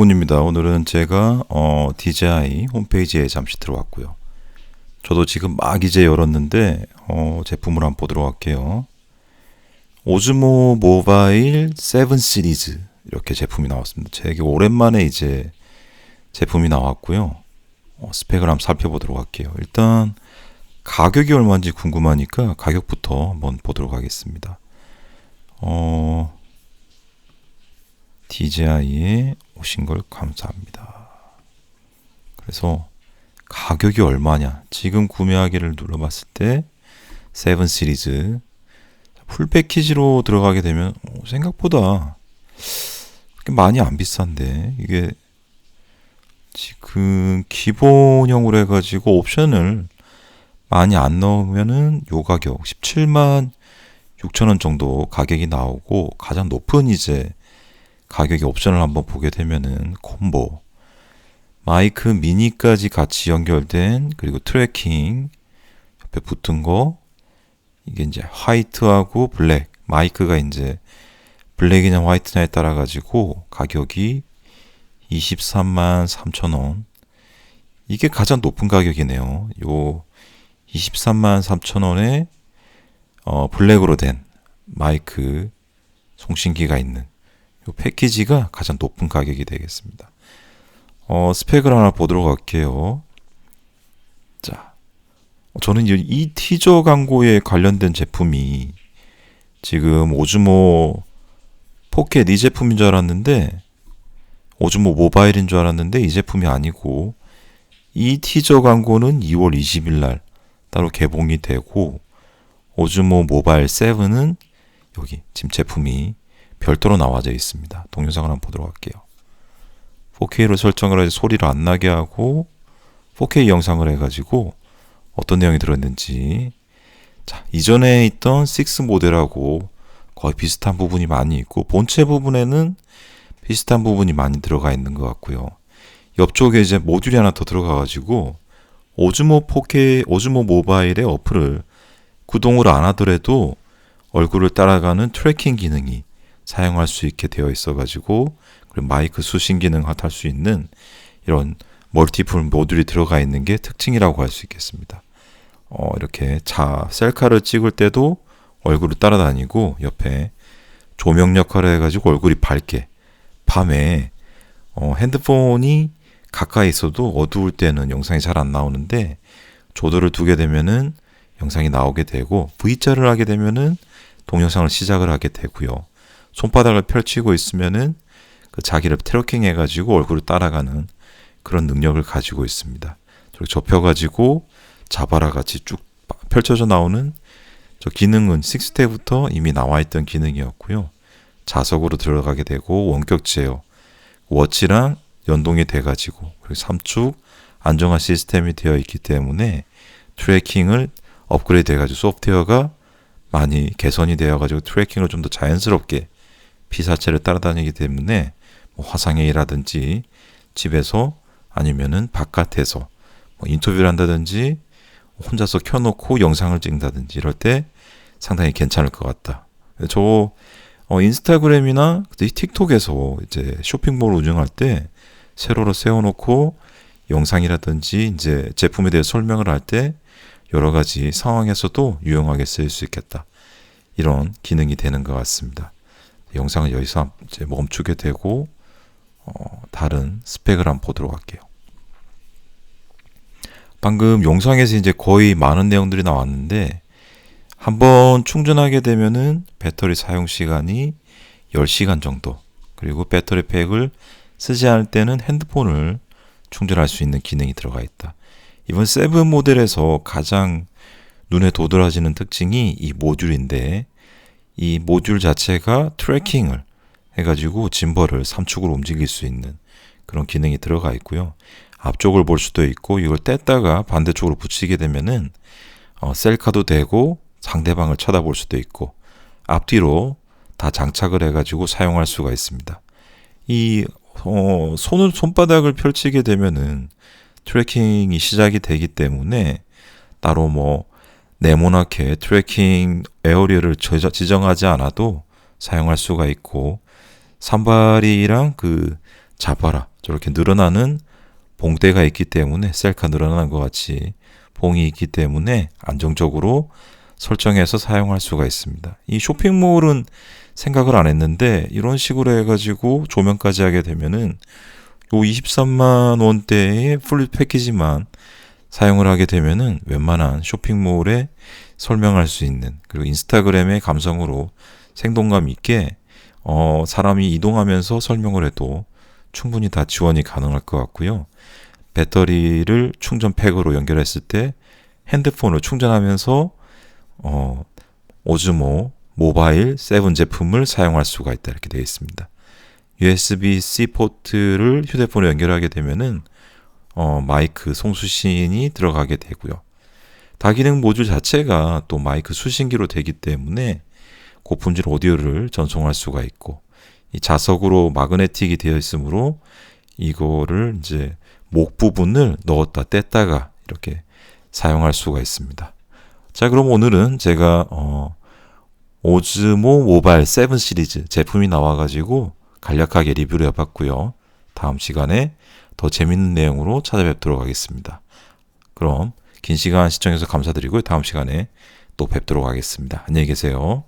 분입니다. 오늘은 제가 어, DJI 홈페이지에 잠시 들어왔고요. 저도 지금 막 이제 열었는데 어, 제품을 한번 보도록 할게요. 오즈모 모바일 7 시리즈 이렇게 제품이 나왔습니다. 되게 오랜만에 이제 제품이 나왔고요. 어, 스펙을 한번 살펴보도록 할게요. 일단 가격이 얼마인지 궁금하니까 가격부터 한번 보도록 하겠습니다. 어, DJI에 오신 걸 감사합니다. 그래서 가격이 얼마냐? 지금 구매하기를 눌러봤을 때 세븐 시리즈 풀 패키지로 들어가게 되면 어, 생각보다 많이 안 비싼데 이게 지금 기본형으로 해가지고 옵션을 많이 안 넣으면은 요 가격 17만 6천 원 정도 가격이 나오고 가장 높은 이제 가격의 옵션을 한번 보게 되면은 콤보. 마이크 미니까지 같이 연결된 그리고 트래킹 옆에 붙은 거. 이게 이제 화이트하고 블랙. 마이크가 이제 블랙이냐 화이트냐에 따라 가지고 가격이 23만 3천 원. 이게 가장 높은 가격이네요. 요 23만 3천 원에 어, 블랙으로 된 마이크 송신기가 있는 이 패키지가 가장 높은 가격이 되겠습니다. 어, 스펙을 하나 보도록 할게요. 자, 저는 이 티저 광고에 관련된 제품이 지금 오즈모 포켓 이 제품인 줄 알았는데 오즈모 모바일인 줄 알았는데 이 제품이 아니고 이 티저 광고는 2월 20일 날 따로 개봉이 되고 오즈모 모바일 7은 여기 지금 제품이 별도로 나와져 있습니다. 동영상을 한번 보도록 할게요. 4K로 설정을 해서 소리를 안 나게 하고 4K 영상을 해가지고 어떤 내용이 들었는지 자 이전에 있던 6 모델하고 거의 비슷한 부분이 많이 있고 본체 부분에는 비슷한 부분이 많이 들어가 있는 것 같고요. 옆쪽에 이제 모듈이 하나 더 들어가가지고 오즈모 4K 오즈모 모바일의 어플을 구동을 안 하더라도 얼굴을 따라가는 트래킹 기능이 사용할 수 있게 되어 있어가지고 그리고 마이크 수신 기능 할수 있는 이런 멀티플 모듈이 들어가 있는 게 특징이라고 할 수 있겠습니다. 어, 이렇게 자 셀카를 찍을 때도 얼굴을 따라다니고 옆에 조명 역할을 해가지고 얼굴이 밝게 밤에 어, 핸드폰이 가까이 있어도 어두울 때는 영상이 잘 안 나오는데 조도를 두게 되면은 영상이 나오게 되고 V자를 하게 되면은 동영상을 시작을 하게 되고요. 손바닥을 펼치고 있으면은 그 자기를 트래킹 해가지고 얼굴을 따라가는 그런 능력을 가지고 있습니다. 저렇게 접혀가지고 자바라 같이 쭉 펼쳐져 나오는 저 기능은 6때부터 이미 나와 있던 기능이었고요. 자석으로 들어가게 되고 원격 제어, 워치랑 연동이 돼가지고 그리고 3축 안정화 시스템이 되어 있기 때문에 트래킹을 업그레이드 해가지고 소프트웨어가 많이 개선이 되어가지고 트래킹을 좀 더 자연스럽게 피사체를 따라다니기 때문에 뭐 화상회의라든지 집에서 아니면은 바깥에서 뭐 인터뷰를 한다든지 혼자서 켜놓고 영상을 찍는다든지 이럴 때 상당히 괜찮을 것 같다. 저 어, 인스타그램이나 틱톡에서 이제 쇼핑몰 운영할 때 세로로 세워놓고 영상이라든지 이제 제품에 대해 설명을 할 때 여러 가지 상황에서도 유용하게 쓰일 수 있겠다. 이런 기능이 되는 것 같습니다. 영상을 여기서 이제 멈추게 되고 어, 다른 스펙을 한번 보도록 할게요. 방금 영상에서 이제 거의 많은 내용들이 나왔는데 한번 충전하게 되면은 배터리 사용 시간이 10시간 정도 그리고 배터리 팩을 쓰지 않을 때는 핸드폰을 충전할 수 있는 기능이 들어가 있다. 이번 세븐 모델에서 가장 눈에 도드라지는 특징이 이 모듈인데 이 모듈 자체가 트래킹을 해가지고 짐벌을 3축으로 움직일 수 있는 그런 기능이 들어가 있고요. 앞쪽을 볼 수도 있고 이걸 뗐다가 반대쪽으로 붙이게 되면은 어, 셀카도 되고 상대방을 쳐다볼 수도 있고 앞뒤로 다 장착을 해가지고 사용할 수가 있습니다. 이 어, 손을 손바닥을 펼치게 되면은 트래킹이 시작이 되기 때문에 따로 뭐 네모나게 트래킹 에어리어를 지정하지 않아도 사용할 수가 있고 산발이랑 그 자바라 저렇게 늘어나는 봉대가 있기 때문에 셀카 늘어나는 것 같이 봉이 있기 때문에 안정적으로 설정해서 사용할 수가 있습니다. 이 쇼핑몰은 생각을 안 했는데 이런 식으로 해가지고 조명까지 하게 되면은 요 23만 원대의 풀 패키지만 사용을 하게 되면은 웬만한 쇼핑몰에 설명할 수 있는 그리고 인스타그램의 감성으로 생동감 있게 어, 사람이 이동하면서 설명을 해도 충분히 다 지원이 가능할 것 같고요. 배터리를 충전팩으로 연결했을 때 핸드폰을 충전하면서 어, 오즈모 모바일 7 제품을 사용할 수가 있다 이렇게 되어 있습니다. USB-C 포트를 휴대폰에 연결하게 되면은 어, 마이크 송수 신이 들어가게 되고요. 다기능 모듈 자체가 또 마이크 수신기로 되기 때문에 고품질 오디오를 전송할 수가 있고 이 자석으로 마그네틱이 되어 있으므로 이거를 이제 목 부분을 넣었다 뗐다가 이렇게 사용할 수가 있습니다. 자, 그럼 오늘은 제가 어, 오즈모 모바일 7 시리즈 제품이 나와가지고 간략하게 리뷰를 해봤고요. 다음 시간에 더 재밌는 내용으로 찾아뵙도록 하겠습니다. 그럼 긴 시간 시청해서 감사드리고 다음 시간에 또 뵙도록 하겠습니다. 안녕히 계세요.